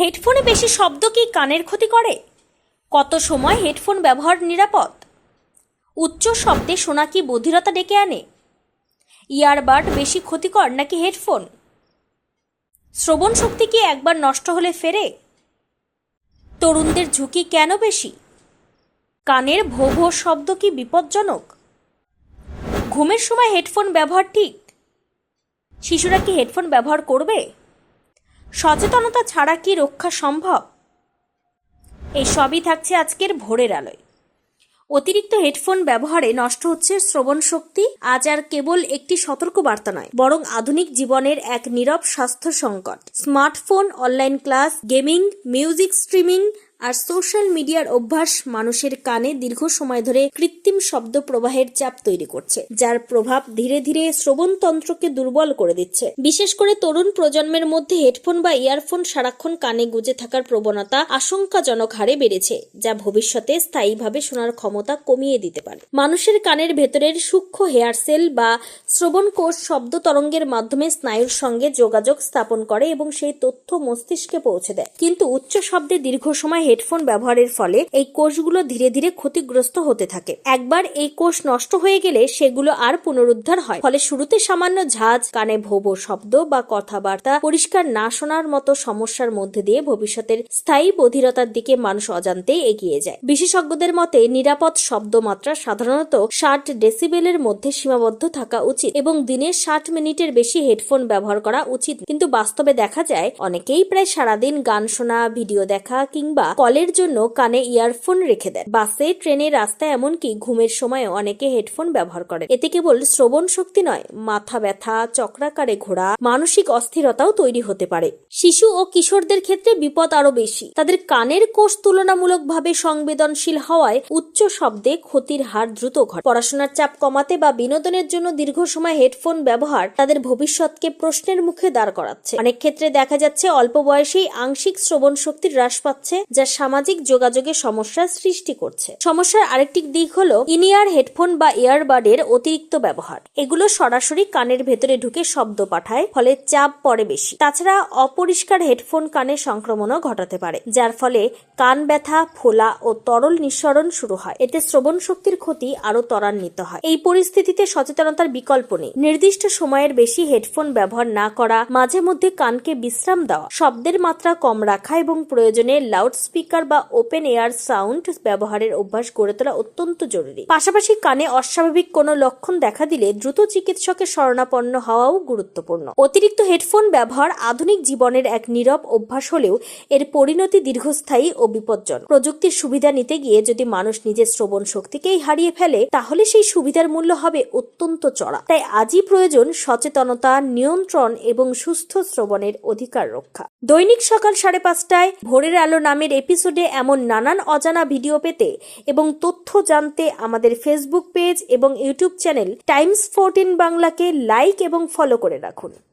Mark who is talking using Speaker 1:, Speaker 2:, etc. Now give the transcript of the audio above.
Speaker 1: হেডফোনে বেশি শব্দ কি কানের ক্ষতি করে? কত সময় হেডফোন ব্যবহার নিরাপদ? উচ্চ শব্দে শোনা কি বধিরতা ডেকে আনে? ইয়ারবাড বেশি ক্ষতিকর নাকি হেডফোন? শ্রবণ শক্তি কি একবার নষ্ট হলে ফেরে? তরুণদের ঝুঁকি কেন বেশি? কানের ভো ভো শব্দ কি বিপজ্জনক? ঘুমের সময় হেডফোন ব্যবহার ঠিক? শিশুরা কি হেডফোন ব্যবহার করবে? সচেতনতা ছাড়া কি রক্ষা সম্ভব? এই সবই থাকছে আজকের ভোরের আলোয়। অতিরিক্ত হেডফোন ব্যবহারে নষ্ট হচ্ছে শ্রবণ শক্তি, আজ আর কেবল একটি সতর্ক বার্তা নয়, বরং আধুনিক জীবনের এক নীরব স্বাস্থ্য সংকট। Smartphone, online class, gaming, music streaming আর সোশ্যাল মিডিয়ার অভ্যাস মানুষের কানে দীর্ঘ সময় ধরে কৃত্রিম শব্দ প্রবাহের চাপ তৈরি করছে, যার প্রভাব ধীরে ধীরে শ্রবণতন্ত্রকে দুর্বল করে দিচ্ছে। বিশেষ করে তরুণ প্রজন্মের মধ্যে হেডফোন বা ইয়ারফোন সারাক্ষণ কানে গুজে থাকার প্রবণতা আশঙ্কাজনক হারে বেড়েছে, যা ভবিষ্যতে স্থায়ীভাবে শোনার ক্ষমতা কমিয়ে দিতে পারে। মানুষের কানের ভেতরের সূক্ষ্ম হেয়ার সেল বা শ্রবণ কোষ শব্দ তরঙ্গের মাধ্যমে স্নায়ুর সঙ্গে যোগাযোগ স্থাপন করে এবং সেই তথ্য মস্তিষ্কে পৌঁছে দেয়। কিন্তু উচ্চ শব্দে দীর্ঘ সময় হেডফোন ব্যবহারের ফলে এই কোষগুলো ধীরে ধীরে ক্ষতিগ্রস্ত হতে থাকে। একবার এই কোষ নষ্ট হয়ে গেলে সেগুলো আর পুনরুদ্ধার হয়। ফলে শুরুতে সামান্য ঝাঁজ, কানে ভোবো শব্দ বা কথাবার্তা পরিষ্কার না শোনার মতো সমস্যার মধ্যে দিয়ে ভবিষ্যতের স্থায়ী বধিরতার দিকে মানুষ অজান্তেই এগিয়ে যায়। বিশেষজ্ঞদের মতে নিরাপদ শব্দমাত্রা সাধারণত ষাট ডেসিবেলের মধ্যে সীমাবদ্ধ থাকা উচিত এবং দিনে ষাট মিনিটের বেশি হেডফোন ব্যবহার করা উচিত। কিন্তু বাস্তবে দেখা যায় অনেকেই প্রায় সারাদিন গান শোনা, ভিডিও দেখা কিংবা কলের জন্য কানে ইয়ারফোন রেখে দেন। বাসে, ট্রেনে, রাস্তায় এমনকি ঘুমের সময় অনেকে হেডফোন ব্যবহার করে এতে কেবল শ্রবণ শক্তি নয়, মাথা ব্যথা, চক্রাকারে ঘোরা, মানসিক অস্থিরতাও তৈরি হতে পারে। শিশু ও কিশোরদের ক্ষেত্রে বিপদ আরও বেশি। তাদের কানের কোষ তুলনামূলকভাবে সংবেদনশীল হওয়ায় উচ্চ শব্দে ক্ষতির হার দ্রুত ঘটে। পড়াশোনার চাপ কমাতে বা বিনোদনের জন্য দীর্ঘ সময় হেডফোন ব্যবহার তাদের ভবিষ্যৎকে প্রশ্নের মুখে দাঁড় করাচ্ছে। অনেক ক্ষেত্রে দেখা যাচ্ছে অল্প বয়সেই আংশিক শ্রবণ শক্তি হ্রাস পাচ্ছে, যা সামাজিক যোগাযোগের সমস্যার সৃষ্টি করছে। সমস্যার আরেকটি দিক হলো ইনিয়ার হেডফোন বা ইয়ারবাডের অতিরিক্ত ব্যবহার। এগুলো সরাসরি কানের ভেতরে ঢুকে শব্দ পাঠায়, ফলে চাপ পড়ে বেশি। তাছাড়া অপরিষ্কার হেডফোন কানে সংক্রমণও ঘটাতে পারে, যার ফলে কান ব্যথা, ফোলা ও তরল নিঃসরণ শুরু হয়। এতে শ্রবণ শক্তির ক্ষতি আরও ত্বরান্বিত হয়। এই পরিস্থিতিতে সচেতনতার বিকল্প নেই। নির্দিষ্ট সময়ের বেশি হেডফোন ব্যবহার না করা, মাঝে মধ্যে কানকে বিশ্রাম দেওয়া, শব্দের মাত্রা কম রাখা এবং প্রয়োজনে লাউড স্পিকার বা ওপেন এয়ার সাউন্ড ব্যবহারের অভ্যাস গড়ে তোলা অত্যন্ত জরুরি। পাশাপাশি কানে অস্বাভাবিক কোনো লক্ষণ দেখা দিলে দ্রুত চিকিৎসকের শরণাপন্ন হওয়াও গুরুত্বপূর্ণ। অতিরিক্ত হেডফোন ব্যবহার আধুনিক জীবনের এক নীরব অভ্যাস হলেও এর পরিণতি দীর্ঘস্থায়ী ও বিপজ্জনক। প্রযুক্তির সুবিধা নিতে গিয়ে যদি মানুষ নিজের শ্রবণ শক্তিকেই হারিয়ে ফেলে, তাহলে সেই সুবিধার মূল্য হবে অত্যন্ত চড়া। তাই আজই প্রয়োজন সচেতনতা, নিয়ন্ত্রণ এবং সুস্থ শ্রবণের অধিকার রক্ষা। দৈনিক সকাল সাড়ে পাঁচটায় ভোরের আলো নামের এপিসোডে এমন নানান অজানা ভিডিও পেতে এবং তথ্য জানতে আমাদের ফেসবুক পেজ এবং ইউটিউব চ্যানেল টাইমস ফোরটিন বাংলাকে লাইক এবং ফলো করে রাখুন।